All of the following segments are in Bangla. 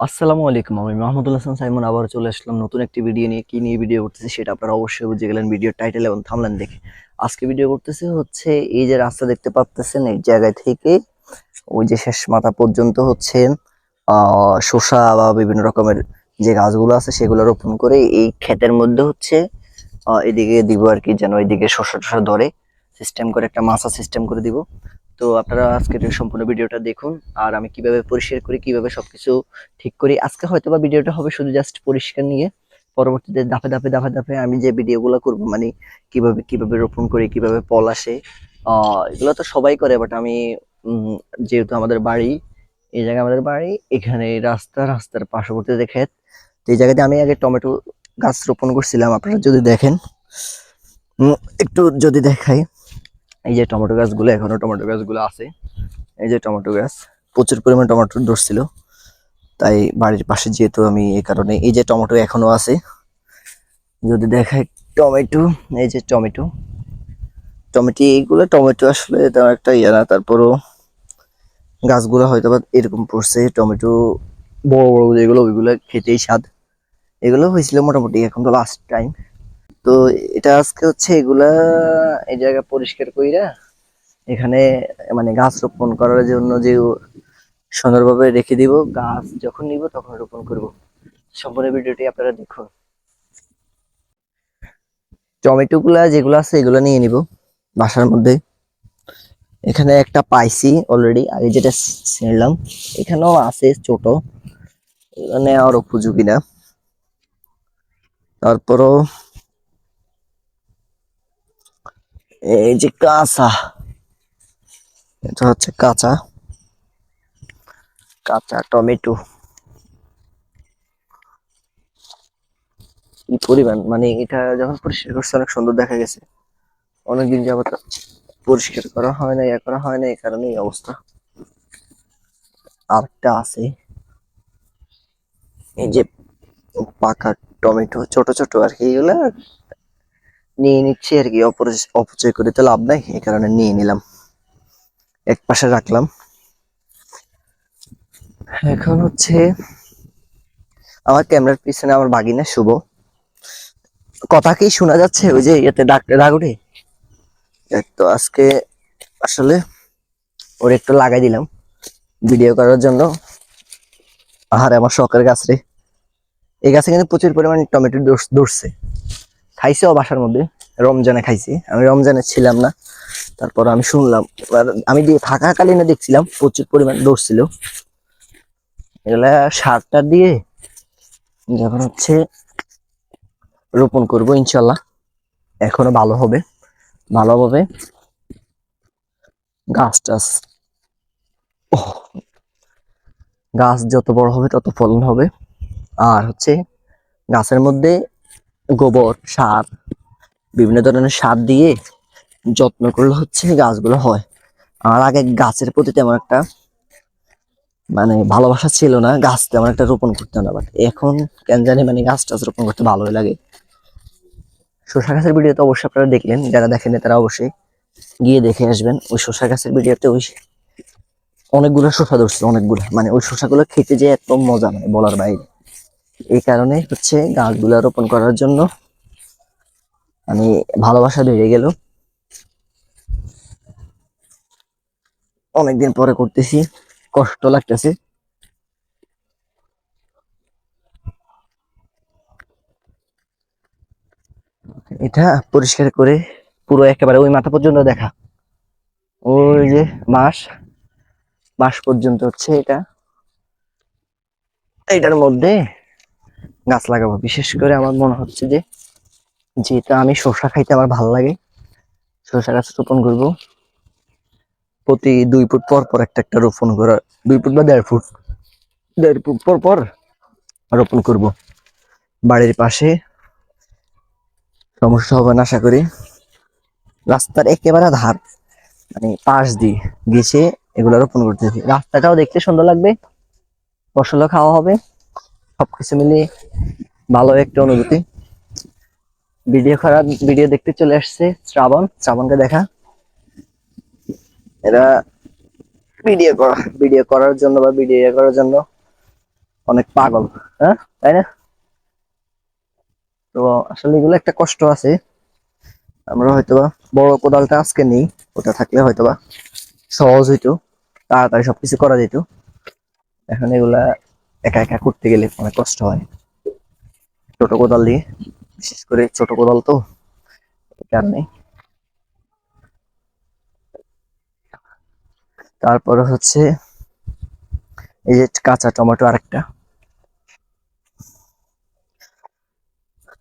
আসসালামু আলাইকুম, আমি মাহমুদুল হাসান সাইমন আবার চলে আসলাম নতুন একটি ভিডিও নিয়ে। কি নিয়ে ভিডিও করতেছি সেটা আপনারা অবশ্যই বুঝে গেলেন ভিডিও টাইটেল এবং থামলেন দেখে। আজকে ভিডিও করতেছি হচ্ছে এই যে রাস্তা দেখতে পাচ্ছেন এই জায়গায় থেকে ওই যে শেষ মাথা পর্যন্ত হচ্ছে শসা বা বিভিন্ন রকমের যে গাছগুলো আছে সেগুলো রোপণ করে এই ক্ষেতের মধ্যে হচ্ছে এদিকে দিব আর কি যেন এদিকে শসা টসা ধরে সিস্টেম করে একটা মাছা সিস্টেম করে দিব। তো আপনারা আজকের সম্পূর্ণ ভিডিওটা দেখুন, আর আমি কীভাবে পরিষ্কার করি, কীভাবে সবকিছু ঠিক করি, আজকে হয়তো বা ভিডিওটা হবে শুধু জাস্ট পরিষ্কার নিয়ে। পরবর্তীতে ধাপে ধাপে ধাপে ধাপে আমি যে ভিডিওগুলো করব মানে কীভাবে কীভাবে রোপণ করি, কীভাবে ফল আসে এগুলো তো সবাই করে বাট আমি যেহেতু আমাদের বাড়ি, এই জায়গায় আমাদের বাড়ি, এখানে রাস্তা, রাস্তার পার্শ্ববর্তীতে ক্ষেত তো এই জায়গাতে আমি আগে টমেটো গাছ রোপণ করছিলাম, আপনারা যদি দেখেন একটু যদি দেখাই। এই যে টমেটো গাছগুলো, এখনও টমেটো গাছগুলো আছে। এই যে টমেটো গাছ, প্রচুর পরিমাণ টমেটো ধরছিল। তাই বাড়ির পাশে যেহেতু আমি এই কারণে, এই যে টমেটো এখনও আছে। যদি দেখাই টমেটো, এই যে টমেটো। টমেটো, এইগুলো টমেটো আসলে তেমন একটা ইয়ে না, তারপরও গাছগুলো হয়তো বা এরকম পড়ছে। টমেটো, বড় বড় যেগুলো, ওইগুলো খেতেই স্বাদ। এগুলো হয়েছিল মোটামুটি এখন তো লাস্ট টাইম তো এটা আজকে হচ্ছে এগুলা, এই জায়গা পরিষ্কার কইরা এখানে মানে গাছ রোপণ করার জন্য যে সুন্দরভাবে রেখে দিব, গাছ যখন নিব তখন রোপণ করব। সম্পূর্ণ ভিডিওটি আপনারা দেখুন। টমেটো গুলা যেগুলো আছে এগুলো নিয়ে নিব বাসার মধ্যে। এখানে একটা পাইছি অলরেডি আগে যেটা ছিলাম এখানেও আছে ছোট, এগুলো নেওয়ার উপযোগী না। তারপরও এই যে কাঁচা, এটা হচ্ছে কাঁচা কাঁচা টমেটো। কি পরিমাণ? মানে এটা যখন পরিষ্কার করছে, অনেক সুন্দর দেখা গেছে। অনেকদিন যাবত পরিষ্কার করা হয় না ইয়া করা হয় না এই কারণে এই অবস্থা। আরেকটা আছে। এই যে পাকা টমেটো, ছোট ছোট আর কি, এগুলা নিয়ে নিচ্ছি আর কি অপচয় করে তো লাভ নাই, এই কারণে নিয়ে নিলাম। এক পাশে রাখলাম। এখন হচ্ছে আমার ক্যামেরার পিছনে আমার বাগিনা শুভ। কথা কি শোনা যাচ্ছে? ওই যে ইয়েতে ডাক ডাক উঠে তো আজকে আসলে ওর একটু লাগাই দিলাম ভিডিও করার জন্য। আহারে, আমার শখের গাছ রে। এই গাছে কিন্তু প্রচুর পরিমাণে টমেটো ধরছে খাইছেও বাসার মধ্যে। রমজানে খাইছি। আমি রমজানে ছিলাম না। তারপর আমি শুনলাম আমি দিয়ে থাকাকালীনে দেখছিলাম, প্রচুর পরিমাণ ধরছিল এগুলা সারটা দিয়ে যখন হচ্ছে রোপণ করব ইনশাল্লাহ। এখনও ভালো হবে। ভালো হবে। গাছ টাছ। গাছ যত বড় হবে, তত ফলন হবে। আর হচ্ছে গাছের মধ্যে গোবর, সার, বিভিন্ন ধরনের সার দিয়ে যত্ন করলে হচ্ছে গাছগুলো হয়। আর আগে গাছের প্রতি তেমন একটা মানে ভালোবাসা ছিল না, গাছ তেমন একটা রোপণ করতে না বাট এখন কেন জানি মানে গাছ টাছ রোপণ করতে ভালোই লাগে। শসা গাছের ভিডিও তো অবশ্যই আপনারা দেখলেন, যারা দেখেন তারা অবশ্যই গিয়ে দেখে আসবেন। ওই শসা গাছের ভিডিওতে ওই অনেকগুলো শসা ধরছিল অনেকগুলো। মানে ওই শসাগুলো খেতে যে এত মজা মানে বলার বাইরে। এই কারণে হচ্ছে গাছগুলো রোপণ করার জন্য আমি ভালোবাসা বেড়ে গেল। অনেকদিন পরে করতেছি, কষ্ট লাগতেছে। এটা পরিষ্কার করে পুরো একেবারে ওই মাথা পর্যন্ত দেখা। ওই যে মাস মাস পর্যন্ত হচ্ছে এটা। এটার মধ্যে গাছ লাগাবো। বিশেষ করে আমার মনে হচ্ছে যে যেটা আমি শসা খাইতে আমার ভালো লাগে, শসা গাছ রোপণ করব। প্রতি দুই ফুট পর পর একটা একটা রোপণ করা, দুই ফুট বা দেড় ফুট দেড় ফুট পর পর রোপণ করব। বাড়ির পাশে সমস্যা হবে না, আশা করি। রাস্তার একেবারে ধার মানে পাশ দিয়ে গেছে এগুলো রোপণ করতেছি। রাস্তাটাও দেখতে সুন্দর লাগবে, ফসলও খাওয়া হবে। সবকিছু মিলিয়ে ভালো একটা অনুভূতি। ভিডিও করার ভিডিও দেখতে চলে আসছে শ্রাবণ। শ্রাবণকে দেখা। এরা ভিডিও করা ভিডিও করার জন্য বা ভিডিও করার জন্য অনেক পাগল হ্যাঁ? তাই না? তো আসলে এগুলো একটা কষ্ট আছে। আমরা হয়তোবা বড় কোদালটা আজকে নেই, ওটা থাকলে হয়তোবা সহজ হইতো, তাড়াতাড়ি সবকিছু করা যেত। এখন এগুলা একা একা করতে গেলে অনেক কষ্ট হয়। ছোট কোদাল দিয়ে, বিশেষ করে ছোট কোদাল তো কারণে। তারপরে হচ্ছে, এই যে কাঁচা টমেটো আরেকটা।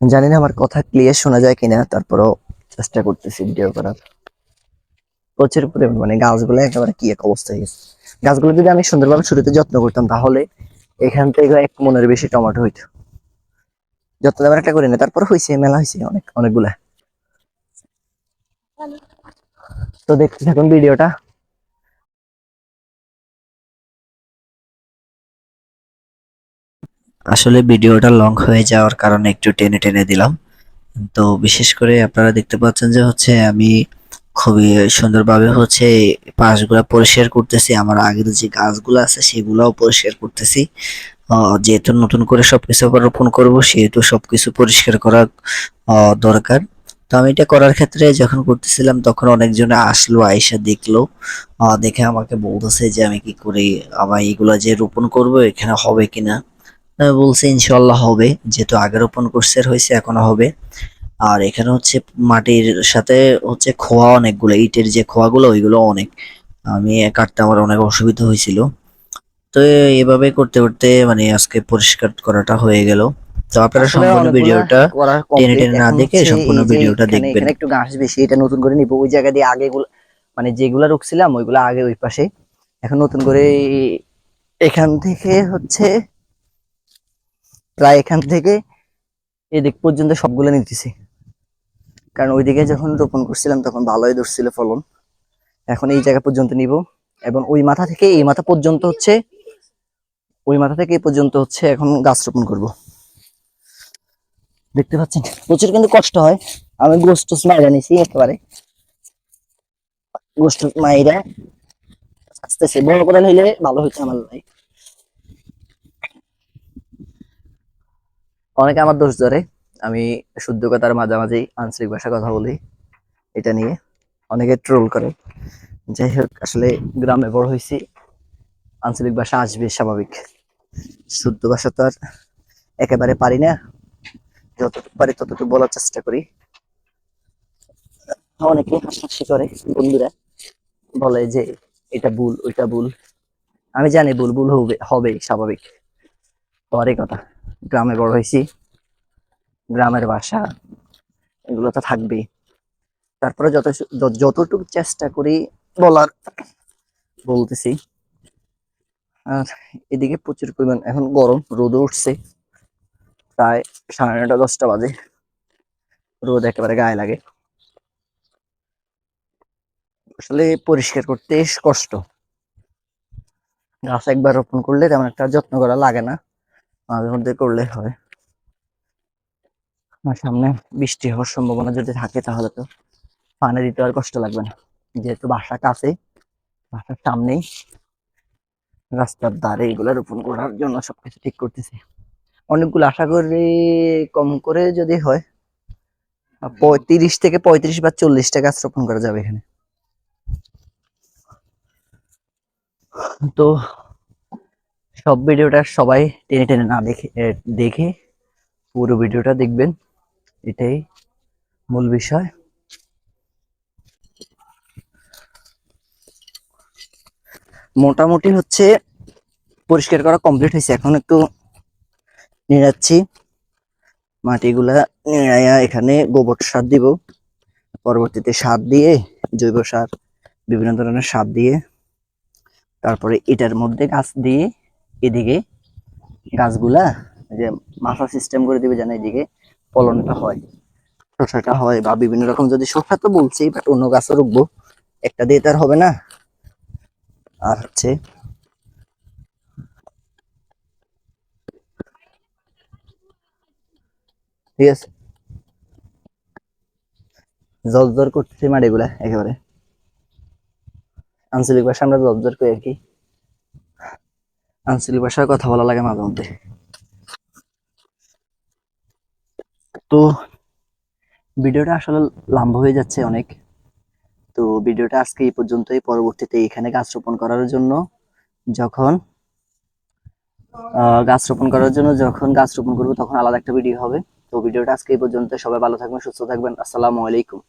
জানি না আমার কথা ক্লিয়ার শোনা যায় কিনা, তারপরও চেষ্টা করতেছি ভিডিও করার। প্রচুর পরিমাণ মানে গাছগুলো একেবারে কি এক অবস্থা হয়ে গেছে। গাছগুলো যদি আমি সুন্দরভাবে শুরুতে যত্ন করতাম, তাহলে এখান থেকে এক মনের বেশি টমেটো হইতো। যত তেমন একটা করি না, তারপর হয়েছে মেলা হয়েছে অনেক, অনেকগুলা। তো দেখতে থাকুন ভিডিওটা। আসলে ভিডিওটা লং হয়ে যাওয়ার কারণে একটু টেনে টেনে দিলাম। তো বিশেষ করে আপনারা দেখতে পাচ্ছেন যে হচ্ছে আমি খুবই সুন্দরভাবে হচ্ছে পাশগুলা পরিষ্কার করতেছি। আমার আগের যে গাছগুলো আছে, সেগুলাও পরিষ্কার করতেছি। যেহেতু নতুন করে সবকিছু আবার রোপণ করব, সেহেতু সবকিছু পরিষ্কার করা দরকার। তো আমি এটা করার ক্ষেত্রে যখন করতেছিলাম, তখন অনেকজনে আসলো আয়সা দেখল। দেখে আমাকে বলতেছে যে, আমি কি করি আবার এগুলা যে রোপণ করব, এখানে হবে কিনা? বলছি ইনশাল্লাহ হবে। যেহেতু আগে রোপণ করছে হয়েছে, এখনও হবে। আর এখানে হচ্ছে মাটির সাথে হচ্ছে খোয়া অনেকগুলো ইটের যে খোয়াগুলো ওইগুলো অনেক। আমি কাটতে আমার অনেক অসুবিধা হয়েছিল। তো এভাবে করতে করতে মানে আজকে পরিষ্কার করাটা হয়ে গেল। তো আপনারা সম্পূর্ণ ভিডিওটা টেনে টেনে না দেখে সম্পূর্ণ ভিডিওটা দেখবেন। এখানে একটু ঘাস বেশি এটা নতুন করে নিবো। ওই জায়গা দিয়ে আগেগুলো মানে যেগুলা রুখছিলাম ওইগুলা আগে ওই পাশে। এখন নতুন করে এখান থেকে হচ্ছে প্রায় এখান থেকে এদিক পর্যন্ত সবগুলো নিতেছি। কারণ ওইদিকে যখন রোপণ করছিলাম, তখন ভালোই ধরছিল ফলন। এখন এই জায়গা পর্যন্ত নিব এবং ওই মাথা থেকে এই মাথা পর্যন্ত হচ্ছে, ওই মাথা থেকে এই পর্যন্ত হচ্ছে এখন গাছ রোপণ করব। দেখতে পাচ্ছেন? প্রচুর কিন্তু কষ্ট হয়। আমি গোস্ত মাইরা নিছি একেবারে। গোস্ত মাইরা আসতেছে। বড় করে হইলে ভালো হইতো আমার লাই। অনেকে আমার দোষ ধরে। আমি শুদ্ধ কথার মাঝামাঝি আঞ্চলিক ভাষা কথা বলি এটা নিয়ে। অনেকে ট্রোল করে। যাই হোক, আসলে গ্রামে বড় হয়েছি। আঞ্চলিক ভাষা আসবে স্বাভাবিক। শুদ্ধ ভাষা তো আর একেবারে পারি না। যতটুকু পারি ততটুকু বলার চেষ্টা করি। অনেকে হাসাহাসি করে, বন্ধুরা বলে যে এটা ভুল, ওইটা ভুল। আমি জানি ভুল ভুল হবে হবে স্বাভাবিক। পরে কথা। গ্রামে বড় হয়েছি। গ্রামের বাসা এগুলো তো থাকবেই। তারপরে যত যতটুকু চেষ্টা করি বলার, বলতেছি। আর এদিকে প্রচুর পরিমাণ, এখন গরম, রোদ উঠছে। প্রায় সাড়ে নটা দশটা বাজে। রোদ একেবারে গায়ে লাগে। আসলে পরিষ্কার করতে কষ্ট। গাছ একবার রোপণ করলে তেমন একটা যত্ন করা লাগে না। মাঝে মধ্যে করলে হয়। সামনে বৃষ্টি হওয়ার সম্ভাবনা যদি থাকে তাহলে তো পানি দিতে আর কষ্ট লাগবে না। যেহেতু বাসা কাছে বাসার সামনেই রাস্তার ধারে এগুলো রোপণ করার জন্য সবকিছু ঠিক করতেছে। অনেকগুলো আশা করি কম করে যদি হয়, পঁয়ত্রিশ থেকে পঁয়ত্রিশ বা চল্লিশটা গাছ রোপণ করা যাবে এখানে। তো সব ভিডিওটা সবাই টেনে টেনে না দেখে দেখে পুরো ভিডিওটা দেখবেন। এটাই মূল বিষয়। মোটামুটি হচ্ছে পরিষ্কার করা কমপ্লিট হয়েছে। এখন একটু নিড়াচ্ছি মাটিগুলা নিড়াইয়া এখানে গোবর সার দিব। পরবর্তীতে সার দিয়ে, জৈব সার, বিভিন্ন ধরনের সার দিয়ে, তারপরে এটার মধ্যে গাছ দিয়ে এদিকে গাছগুলা যে মাথা সিস্টেম করে দিবে যেন এদিকে ফলনটা হয়। শসাটা হয় বা বিভিন্ন রকম যদি শসা তো বলছি বাট অন্য গাছও রুখবো। একটা দিয়ে তার হবে না। আর হচ্ছে ঠিক আছে। জলজর করতেছি মাটিগুলা একেবারে। আঞ্চলিক ভাষা আমরা জলজর করি আর কি। আঞ্চলিক ভাষায় কথা বলা লাগে মাঝে মধ্যে। তো ভিডিওটা আসলে লম্বা হয়ে যাচ্ছে অনেক। তো ভিডিওটা আজকে এই পর্যন্তই। পরবর্তীতে এখানে গাছ রোপণ করার জন্য যখন গাছ রোপণ করার জন্য যখন গাছ রোপণ করব তখন আলাদা একটা ভিডিও হবে। তো ভিডিওটা আজকে এই পর্যন্ত সবাই ভালো থাকবেন, সুস্থ থাকবেন। আসসালামু আলাইকুম।